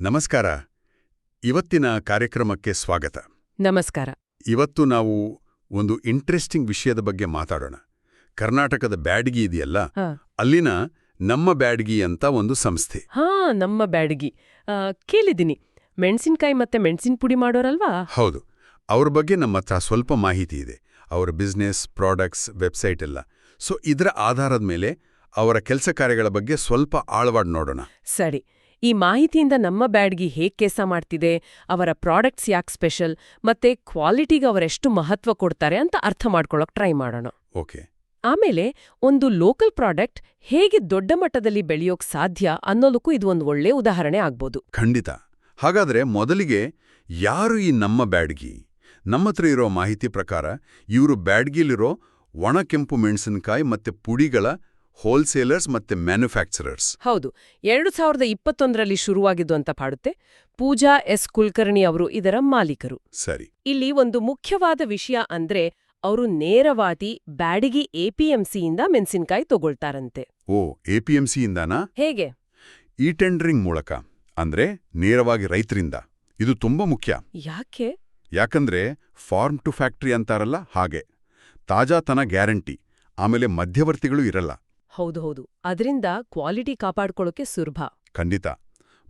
ನಮಸ್ಕಾರ. ಇವತ್ತಿನ ಕಾರ್ಯಕ್ರಮಕ್ಕೆ ಸ್ವಾಗತ. ನಮಸ್ಕಾರ. ಇವತ್ತು ನಾವು ಒಂದು ಇಂಟ್ರೆಸ್ಟಿಂಗ್ ವಿಷಯದ ಬಗ್ಗೆ ಮಾತಾಡೋಣ. ಕರ್ನಾಟಕದ ಬ್ಯಾಡಗಿ ಇದೆಯಲ್ಲ? ಅಲ್ಲಿನ ನಮ್ಮ ಬ್ಯಾಡಗಿ ಅಂತ ಒಂದು ಸಂಸ್ಥೆ. ಹಾ ನಮ್ಮ ಬ್ಯಾಡಗಿ. ಕೇಳಿದ್ದೀನಿ. ಮೆಣಸಿನ್ಕಾಯಿ ಮತ್ತೆ ಮೆಣಸಿನ ಪುಡಿ ಮಾಡೋರಲ್ವಾ? ಹೌದು. ಅವ್ರ ಬಗ್ಗೆ ನಮ್ಮ ಹತ್ರ ಸ್ವಲ್ಪ ಮಾಹಿತಿ ಇದೆ. ಅವರ ಬಿಸ್ನೆಸ್ ಪ್ರಾಡಕ್ಟ್ಸ್ ವೆಬ್ಸೈಟ್ ಎಲ್ಲ. ಸೊ ಇದರ ಆಧಾರದ ಮೇಲೆ ಅವರ ಕೆಲಸ ಕಾರ್ಯಗಳ ಬಗ್ಗೆ ಸ್ವಲ್ಪ ಆಳವಾಡ್ ನೋಡೋಣ. ಸರಿ. ಈ ಮಾಹಿತಿಯಿಂದ ನಮ್ಮ ಬ್ಯಾಡ್ಗಿ ಹೇಗ್ ಕೆಲಸ ಮಾಡ್ತಿದೆ ಅವರ ಪ್ರಾಡಕ್ಟ್ಸ್ ಯಾಕೆ ಸ್ಪೆಷಲ್ ಮತ್ತೆ ಕ್ವಾಲಿಟಿಗೆ ಅವರೆಷ್ಟು ಮಹತ್ವ ಕೊಡ್ತಾರೆ ಅಂತ ಅರ್ಥ ಮಾಡ್ಕೊಳ್ಳೋಕೆ ಟ್ರೈ ಮಾಡೋಣ. ಓಕೆ. ಆಮೇಲೆ ಒಂದು ಲೋಕಲ್ ಪ್ರಾಡಕ್ಟ್ ಹೇಗೆ ದೊಡ್ಡ ಮಟ್ಟದಲ್ಲಿ ಬೆಳೆಯೋಕ್ ಸಾಧ್ಯ ಅನ್ನೋದಕ್ಕೂ ಇದು ಒಂದು ಒಳ್ಳೆ ಉದಾಹರಣೆ ಆಗ್ಬೋದು. ಖಂಡಿತ. ಹಾಗಾದ್ರೆ ಮೊದಲಿಗೆ ಯಾರು ಈ ನಮ್ಮ ಬ್ಯಾಡ್ಗಿ? ನಮ್ಮ ಹತ್ರ ಇರೋ ಮಾಹಿತಿ ಪ್ರಕಾರ ಇವರು ಬ್ಯಾಡ್ಗಿಲಿರೋ ಒಣ ಕೆಂಪು ಮೆಣಸಿನಕಾಯಿ ಮತ್ತೆ ಪುಡಿಗಳ ಹೋಲ್ಸೇಲರ್ಸ್ ಮತ್ತೆ ಮ್ಯಾನುಫ್ಯಾಕ್ಚರರ್ಸ್ ಹೌದು ಎರಡು ಸಾವಿರದ ಇಪ್ಪತ್ತೊಂದರಲ್ಲಿ ಶುರುವಾಗಿದ್ದು ಅಂತ ಪಾಡುತ್ತೆ. ಪೂಜಾ ಎಸ್ ಕುಲ್ಕರ್ಣಿ ಅವರು ಇದರ ಮಾಲೀಕರು. ಸರಿ. ಇಲ್ಲಿ ಒಂದು ಮುಖ್ಯವಾದ ವಿಷಯ ಅಂದ್ರೆ ಅವರು ನೇರವಾಗಿ ಬ್ಯಾಡಗಿ ಎಪಿಎಂಸಿಯಿಂದ ಮೆಣಸಿನಕಾಯಿ ತಗೊಳ್ತಾರಂತೆ. ಓ ಎಪಿಎಂಸಿಯಿಂದನಾ ಹೇಗೆ? ಈ ಟೆಂಡರಿಂಗ್ ಮೂಲಕ ಅಂದ್ರೆ ನೇರವಾಗಿ ರೈತರಿಂದ. ಇದು ತುಂಬಾ ಮುಖ್ಯ. ಯಾಕೆ? ಯಾಕಂದ್ರೆ ಫಾರ್ಮ್ ಟು ಫ್ಯಾಕ್ಟ್ರಿ ಅಂತಾರಲ್ಲ ಹಾಗೆ. ತಾಜಾತನ ಗ್ಯಾರಂಟಿ. ಆಮೇಲೆ ಮಧ್ಯವರ್ತಿಗಳು ಇರಲ್ಲ. ಹೌದು ಹೌದು. ಅದರಿಂದ ಕ್ವಾಲಿಟಿ ಕಾಪಾಡ್ಕೊಳ್ಳೋಕೆ ಸುಲಭ. ಖಂಡಿತ.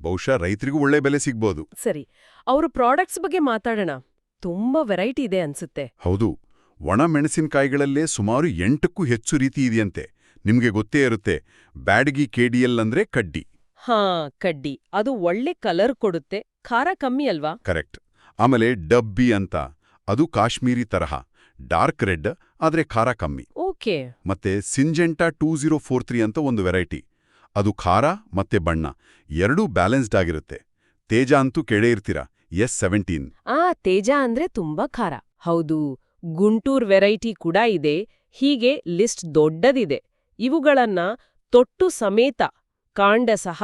ಬಹುಶಃ ರೈತರಿಗೂ ಒಳ್ಳೆ ಬೆಲೆ ಸಿಗ್ಬೋದು. ಸರಿ. ಅವರು ಪ್ರಾಡಕ್ಟ್ಸ್ ಬಗ್ಗೆ ಮಾತಾಡೋಣ. ತುಂಬಾ ವೆರೈಟಿ ಇದೆ ಅನ್ಸುತ್ತೆ. ಹೌದು. ಒಣ ಮೆಣಸಿನಕಾಯಿಗಳಲ್ಲೇ ಸುಮಾರು ಎಂಟಕ್ಕೂ ಹೆಚ್ಚು ರೀತಿ ಇದೆಯಂತೆ. ನಿಮ್ಗೆ ಗೊತ್ತೇ ಇರುತ್ತೆ. ಬ್ಯಾಡಗಿ ಕೆಡಿಎಲ್ ಅಂದ್ರೆ ಕಡ್ಡಿ. ಹಾ ಕಡ್ಡಿ. ಅದು ಒಳ್ಳೆ ಕಲರ್ ಕೊಡುತ್ತೆ. ಖಾರ ಕಮ್ಮಿ ಅಲ್ವಾ? ಕರೆಕ್ಟ್. ಆಮೇಲೆ ಡಬ್ಬಿ ಅಂತ. ಅದು ಕಾಶ್ಮೀರಿ ತರಹ. ಡಾರ್ಕ್ ರೆಡ್ ಆದ್ರೆ ಖಾರ ಕಮ್ಮಿ. ಓಕೆ. ಮತ್ತೆ Syngenta two zero four three ಅಂತ ಒಂದು ವೆರೈಟಿ. ಅದು ಖಾರ ಮತ್ತೆ ಬಣ್ಣ ಎರಡೂ ಬ್ಯಾಲೆನ್ಸ್ಡ್ ಆಗಿರುತ್ತೆ. ತೇಜ ಅಂತೂ ಕೆಡೆ ಇರ್ತೀರಾ? S seventeen. ಆ ತೇಜ ಅಂದ್ರೆ ತುಂಬಾ ಖಾರ. ಹೌದು ಗುಂಟೂರ್ ವೆರೈಟಿ ಕೂಡ ಇದೆ ಹೀಗೆ ಲಿಸ್ಟ್ ದೊಡ್ಡದಿದೆ. ಇವುಗಳನ್ನ ತೊಟ್ಟು ಸಮೇತ ಕಾಂಡ ಸಹ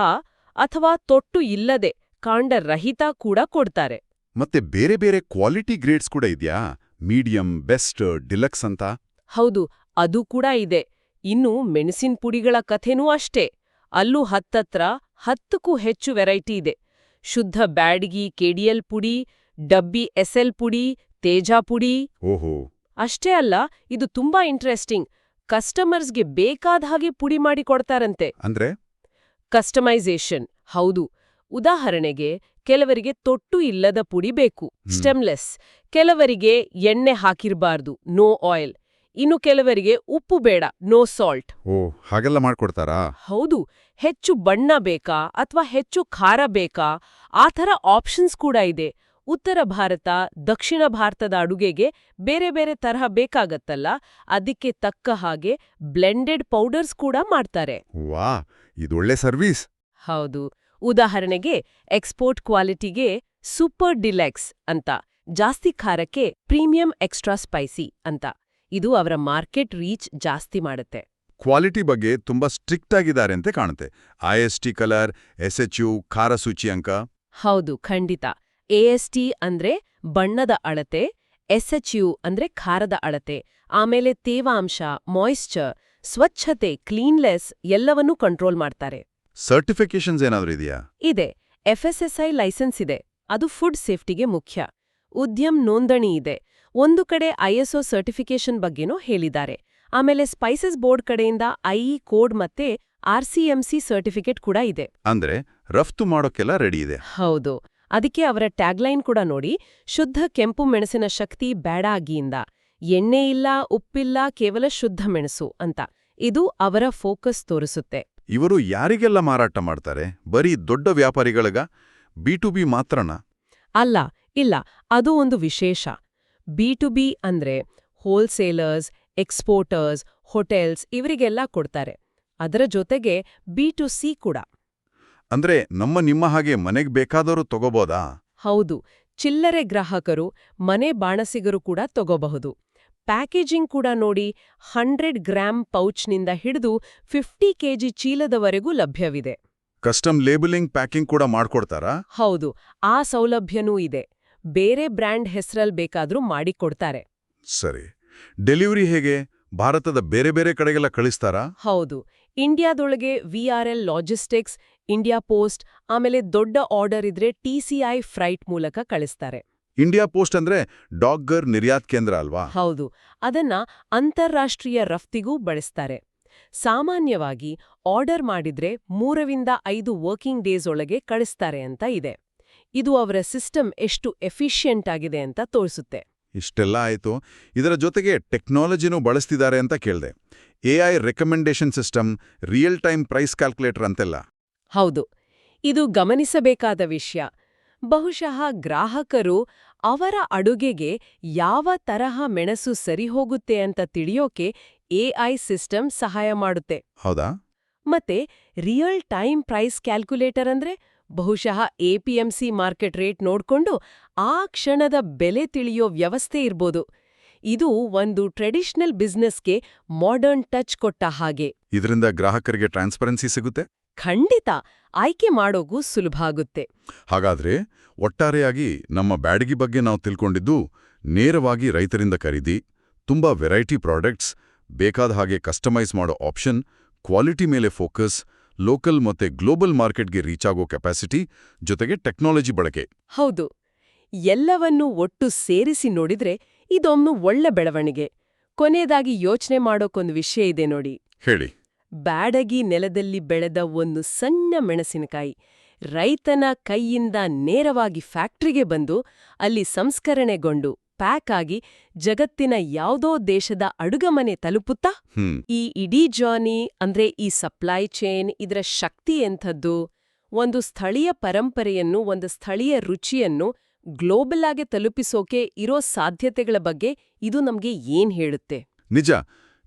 ಅಥವಾ ತೊಟ್ಟು ಇಲ್ಲದೆ ಕಾಂಡ ರಹಿತ ಕೂಡ ಕೊಡ್ತಾರೆ. ಮತ್ತೆ ಬೇರೆ ಬೇರೆ ಕ್ವಾಲಿಟಿ ಗ್ರೇಡ್ಸ್ ಕೂಡ ಇದೆಯಾ? ಮೀಡಿಯಂ ಬೆಸ್ಟ್ ಡಿಲಕ್ಸ್ ಅಂತ? ಹೌದು ಅದು ಕೂಡ ಇದೆ. ಇನ್ನು ಮೆಣಸಿನ ಪುಡಿಗಳ ಕಥೆನೂ ಅಷ್ಟೇ. ಅಲ್ಲೂ ಹತ್ತತ್ರ ಹತ್ತಕ್ಕೂ ಹೆಚ್ಚು ವೆರೈಟಿ ಇದೆ. ಶುದ್ಧ ಬ್ಯಾಡ್ಗಿ ಕೆಡಿಎಲ್ ಪುಡಿ ಡಬ್ಬಿ ಎಸ್ಎಲ್ ಪುಡಿ ತೇಜಾ ಪುಡಿ. ಓಹೋ. ಅಷ್ಟೇ ಅಲ್ಲ ಇದು ತುಂಬಾ ಇಂಟ್ರೆಸ್ಟಿಂಗ್. ಕಸ್ಟಮರ್ಸ್ಗೆ ಬೇಕಾದ ಹಾಗೆ ಪುಡಿ ಮಾಡಿ ಕೊಡ್ತಾರಂತೆ. ಅಂದ್ರೆ? ಕಸ್ಟಮೈಸೇಷನ್ ಹೌದು. ಉದಾಹರಣೆಗೆ ಕೆಲವರಿಗೆ ತೊಟ್ಟು ಇಲ್ಲದ ಪುಡಿ ಬೇಕು ಸ್ಟೆಮ್ಲೆಸ್. ಕೆಲವರಿಗೆ ಎಣ್ಣೆ ಹಾಕಿರಬಾರ್ದು ನೋ ಆಯಿಲ್. ಇನ್ನು ಕೆಲವರಿಗೆ ಉಪ್ಪು ಬೇಡ ನೋ ಸಾಲ್ಟ್ ಓ ಹಾಗೆಲ್ಲ ಮಾಡ್ಕೊಡ್ತಾರಾ? ಹೌದು ಹೆಚ್ಚು ಬಣ್ಣ ಬೇಕಾ ಅಥವಾ ಹೆಚ್ಚು ಖಾರ ಬೇಕಾ? ಆ ಥರ ಆಪ್ಷನ್ಸ್ ಕೂಡ ಇದೆ. ಉತ್ತರ ಭಾರತ ದಕ್ಷಿಣ ಭಾರತದ ಅಡುಗೆಗೆ ಬೇರೆ ಬೇರೆ ತರಹ ಬೇಕಾಗತ್ತಲ್ಲ? ಅದಕ್ಕೆ ತಕ್ಕ ಹಾಗೆ ಬ್ಲೆಂಡೆಡ್ ಪೌಡರ್ಸ್ ಕೂಡ ಮಾಡ್ತಾರೆ. ವಾ ಇದೊಳ್ಳೆ ಸರ್ವಿಸ್ ಹೌದು. ಉದಾಹರಣೆಗೆ ಎಕ್ಸ್ಪೋರ್ಟ್ ಕ್ವಾಲಿಟಿಗೆ ಸೂಪರ್ ಡಿಲೆಕ್ಸ್ ಅಂತ ಜಾಸ್ತಿ ಖಾರಕ್ಕೆ ಪ್ರೀಮಿಯಂ ಎಕ್ಸ್ಟ್ರಾ ಸ್ಪೈಸಿ ಅಂತ. ಇದು ಅವರ ಮಾರ್ಕೆಟ್ ರೀಚ್ ಜಾಸ್ತಿ ಮಾಡುತ್ತೆ. ಕ್ವಾಲಿಟಿ ಬಗ್ಗೆ ತುಂಬಾ ಸ್ಟ್ರಿಕ್ಟ್ ಆಗಿದ್ದಾರೆ ಅಂತ ಕಾಣುತ್ತೆ. I S T colour S H U ಖಾರ ಅಂಕ. ಹೌದು ಖಂಡಿತ. ಎಎಸ್ಟಿ ಅಂದ್ರೆ ಬಣ್ಣದ ಅಳತೆ ಎಸ್ ಎಚ್ ಯು ಅಂದ್ರೆ ಖಾರದ ಅಳತೆ ಆಮೇಲೆ ತೇವಾಂಶ ಮಾಯಿಶ್ಚರ್ ಸ್ವಚ್ಛತೆ ಕ್ಲೀನ್ಲೆಸ್ ಎಲ್ಲವನ್ನೂ ಕಂಟ್ರೋಲ್ ಮಾಡ್ತಾರೆ. ಸರ್ಟಿಫಿಕೇಶನ್ಸ್ ಏನಾದರೂ ಇದೆಯಾ? ಇದೆ. ಎಫ್ಎಸ್ಎಸ್ಐ ಲೈಸೆನ್ಸ್ ಇದೆ. ಅದು ಫುಡ್ ಸೇಫ್ಟಿಗೆ ಮುಖ್ಯ. ಉದ್ಯಮ್ ನೋಂದಣಿ ಇದೆ. ಒಂದು ಕಡೆ ಐಎಸ್ಒ ಸರ್ಟಿಫಿಕೇಶನ್ ಬಗ್ಗೆನೂ ಹೇಳಿದ್ದಾರೆ. ಆಮೇಲೆ ಸ್ಪೈಸಸ್ ಬೋರ್ಡ್ ಕಡೆಯಿಂದ ಐಇ ಕೋಡ್ ಮತ್ತೆ ಆರ್ಸಿಎಂಸಿ ಸರ್ಟಿಫಿಕೇಟ್ ಕೂಡ ಇದೆ. ಅಂದ್ರೆ ರಫ್ತು ಮಾಡೋಕೆಲ್ಲ ರೆಡಿ ಇದೆ. ಹೌದು. ಅದಕ್ಕೆ ಅವರ ಟ್ಯಾಗ್ಲೈನ್ ಕೂಡ ನೋಡಿ ಶುದ್ಧ ಕೆಂಪು ಮೆಣಸಿನ ಶಕ್ತಿ ಬೇಡಾಗಿಯಿಂದ ಎಣ್ಣೆ ಇಲ್ಲ ಉಪ್ಪಿಲ್ಲ ಕೇವಲ ಶುದ್ಧ ಮೆಣಸು ಅಂತ. ಇದು ಅವರ ಫೋಕಸ್ ತೋರಿಸುತ್ತೆ. ಇವರು ಯಾರಿಗೆಲ್ಲ ಮಾರಾಟ ಮಾಡ್ತಾರೆ? ಬರೀ ದೊಡ್ಡ ವ್ಯಾಪಾರಿಗಳಿಗ? ಬಿ ಟು ಬಿ ಮಾತ್ರನಾ? ಅಲ್ಲ ಇಲ್ಲ. ಅದು ಒಂದು ವಿಶೇಷ. ಬಿ ಟು ಬಿ ಅಂದ್ರೆ ಹೋಲ್ಸೇಲರ್ಸ್ ಎಕ್ಸ್ಪೋರ್ಟರ್ಸ್ ಹೋಟೆಲ್ಸ್ ಇವರಿಗೆಲ್ಲ ಕೊಡ್ತಾರೆ. ಅದರ ಜೊತೆಗೆ ಬಿ ಟು ಸಿ ಕೂಡ. ಅಂದ್ರೆ ನಮ್ಮ ನಿಮ್ಮ ಹಾಗೆ ಮನೆಗೆ ಬೇಕಾದವರು ತಗೋಬೋದಾ? ಹೌದು ಚಿಲ್ಲರೆ ಗ್ರಾಹಕರು ಮನೆ ಬಾಣಸಿಗರು ಕೂಡ ತಗೋಬಹುದು. ಪ್ಯಾಕೇಜಿಂಗ್ ಕೂಡ ನೋಡಿ ಹಂಡ್ರೆಡ್ ಗ್ರಾಂ ಪೌಚ್ನಿಂದ ಹಿಡಿದು ಫಿಫ್ಟಿ ಕೆಜಿ ಚೀಲದವರೆಗೂ ಲಭ್ಯವಿದೆ. ಕಸ್ಟಮ್ ಲೇಬಲಿಂಗ್ ಪ್ಯಾಕಿಂಗ್ ಕೂಡ ಮಾಡ್ಕೊಡ್ತಾರಾ? ಹೌದು ಆ ಸೌಲಭ್ಯನೂ ಇದೆ. ಬೇರೆ ಬ್ರ್ಯಾಂಡ್ ಹೆಸರಲ್ಲಿ ಬೇಕಾದರೂ ಮಾಡಿಕೊಡ್ತಾರೆ ಸರಿ. ಡೆಲಿವರಿ ಹೇಗೆ? ಭಾರತದ ಬೇರೆ ಬೇರೆ ಕಡೆಗೆಲ್ಲ ಕಳಿಸ್ತಾರಾ? ಹೌದು. ಇಂಡಿಯಾದೊಳಗೆ V R L logistics India post ಆಮೇಲೆ ದೊಡ್ಡ ಆರ್ಡರ್ ಇದ್ರೆ ಟಿಸಿಐ ಫ್ರೈಟ್ ಮೂಲಕ ಕಳಿಸ್ತಾರೆ. ಇಂಡಿಯಾ ಪೋಸ್ಟ್ ಅಂದ್ರೆ ಡಾಗ್ಗರ್ ನಿರ್ಯಾತ್ ಕೇಂದ್ರ ಅಲ್ವಾ? ಹೌದು. ಅದನ್ನ ಅಂತಾರಾಷ್ಟ್ರೀಯ ರಫ್ತಿಗೂ ಬಳಸ್ತಾರೆ. ಸಾಮಾನ್ಯವಾಗಿ ಆರ್ಡರ್ ಮಾಡಿದ್ರೆ ಮೂರರಿಂದ ಐದು ವರ್ಕಿಂಗ್ ಡೇಸ್ ಒಳಗೆ ಕಳಿಸ್ತಾರೆ ಅಂತ ಇದೆ. ಇದು ಅವರ ಸಿಸ್ಟಮ್ ಎಷ್ಟು ಎಫಿಷಿಯೆಂಟ್ ಆಗಿದೆ ಅಂತ ತೋರಿಸುತ್ತೆ. ಇಷ್ಟೆಲ್ಲ ಆಯಿತು. ಇದರ ಜೊತೆಗೆ ಟೆಕ್ನಾಲಜಿನೂ ಬಳಸ್ತಿದ್ದಾರೆ ಅಂತ ಕೇಳ್ದೆ. AI recommendation system real time price calculator ಅಂತೆಲ್ಲ. ಹೌದು. ಇದು ಗಮನಿಸಬೇಕಾದ ವಿಷಯ. ಬಹುಶಃ ಗ್ರಾಹಕರು ಅವರ ಅಡುಗೆಗೆ ಯಾವ ತರಹ ಮೆಣಸು ಸರಿಹೋಗುತ್ತೆ ಅಂತ ತಿಳಿಯೋಕೆ ಎಐ ಸಿಸ್ಟಮ್ ಸಹಾಯ ಮಾಡುತ್ತೆ. ಹೌದಾ? ಮತ್ತೆ ರಿಯಲ್ ಟೈಮ್ ಪ್ರೈಸ್ ಕ್ಯಾಲ್ಕುಲೇಟರ್ ಅಂದ್ರೆ ಬಹುಶಃ ಎಪಿಎಂಸಿ ಮಾರ್ಕೆಟ್ ರೇಟ್ ನೋಡ್ಕೊಂಡು ಆ ಕ್ಷಣದ ಬೆಲೆ ತಿಳಿಯೋ ವ್ಯವಸ್ಥೆ ಇರ್ಬೋದು. ಇದು ಒಂದು ಟ್ರೆಡಿಷನಲ್ ಬಿಸ್ನೆಸ್ಗೆ ಮಾಡರ್ನ್ ಟಚ್ ಕೊಟ್ಟ ಹಾಗೆ. ಇದರಿಂದ ಗ್ರಾಹಕರಿಗೆ ಟ್ರಾನ್ಸ್ಪರೆನ್ಸಿ ಸಿಗುತ್ತೆ? ಖಂಡಿತ. ಆಯ್ಕೆ ಮಾಡೋಗೂ ಸುಲಭ ಆಗುತ್ತೆ. ಹಾಗಾದ್ರೆ ಒಟ್ಟಾರೆಯಾಗಿ ನಮ್ಮ ಬ್ಯಾಡಗಿ ಬಗ್ಗೆ ನಾವು ತಿಳ್ಕೊಂಡಿದ್ದು ನೇರವಾಗಿ ರೈತರಿಂದ ಖರೀದಿ ತುಂಬಾ ವೆರೈಟಿ ಪ್ರಾಡಕ್ಟ್ಸ್ ಬೇಕಾದ ಹಾಗೆ ಕಸ್ಟಮೈಸ್ ಮಾಡೋ ಆಪ್ಷನ್ ಕ್ವಾಲಿಟಿ ಮೇಲೆ ಫೋಕಸ್ ಲೋಕಲ್ ಮತ್ತೆ ಗ್ಲೋಬಲ್ ಮಾರ್ಕೆಟ್ಗೆ ರೀಚ್ ಆಗೋ ಕೆಪಾಸಿಟಿ ಜೊತೆಗೆ ಟೆಕ್ನಾಲಜಿ ಬಳಕೆ. ಹೌದು. ಎಲ್ಲವನ್ನೂ ಒಟ್ಟು ಸೇರಿಸಿ ನೋಡಿದ್ರೆ ಇದೊಂದು ಒಳ್ಳೆ ಬೆಳವಣಿಗೆ. ಕೊನೆಯದಾಗಿ ಯೋಚನೆ ಮಾಡೋಕೊಂದು ವಿಷಯ ಇದೆ ನೋಡಿ. ಹೇಳಿ. ಬ್ಯಾಡಗಿ ನೆಲದಲ್ಲಿ ಬೆಳೆದ ಒಂದು ಸಣ್ಣ ಮೆಣಸಿನಕಾಯಿ ರೈತನ ಕೈಯಿಂದ ನೇರವಾಗಿ ಫ್ಯಾಕ್ಟ್ರಿಗೆ ಬಂದು ಅಲ್ಲಿ ಸಂಸ್ಕರಣೆಗೊಂಡು ಪ್ಯಾಕ್ ಆಗಿ ಜಗತ್ತಿನ ಯಾವುದೋ ದೇಶದ ಅಡುಗಮನೆ ತಲುಪುತ್ತಾ? ಈ ಇಡೀ ಜಾನಿ ಅಂದ್ರೆ ಈ ಸಪ್ಲೈ ಚೈನ್ ಇದರ ಶಕ್ತಿ ಎಂಥದ್ದು? ಒಂದು ಸ್ಥಳೀಯ ಪರಂಪರೆಯನ್ನು ಒಂದು ಸ್ಥಳೀಯ ರುಚಿಯನ್ನು ಗ್ಲೋಬಲ್ ಆಗಿ ತಲುಪಿಸೋಕೆ ಇರೋ ಸಾಧ್ಯತೆಗಳ ಬಗ್ಗೆ ಇದು ನಮ್ಗೆ ಏನ್ ಹೇಳುತ್ತೆ? ನಿಜ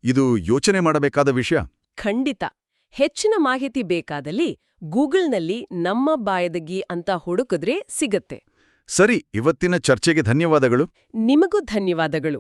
ಇದು ಯೋಚನೆ ಮಾಡಬೇಕಾದ ವಿಷಯ. ಖಂಡಿತ. ಹೆಚ್ಚಿನ ಮಾಹಿತಿ ಬೇಕಾದಲ್ಲಿ ಗೂಗಲ್ನಲ್ಲಿ ನಮ್ಮ ಬಾಯದಗಿ ಅಂತ ಹುಡುಕಿದ್ರೆ ಸಿಗತ್ತೆ. ಸರಿ ಇವತ್ತಿನ ಚರ್ಚೆಗೆ ಧನ್ಯವಾದಗಳು. ನಿಮಗೂ ಧನ್ಯವಾದಗಳು.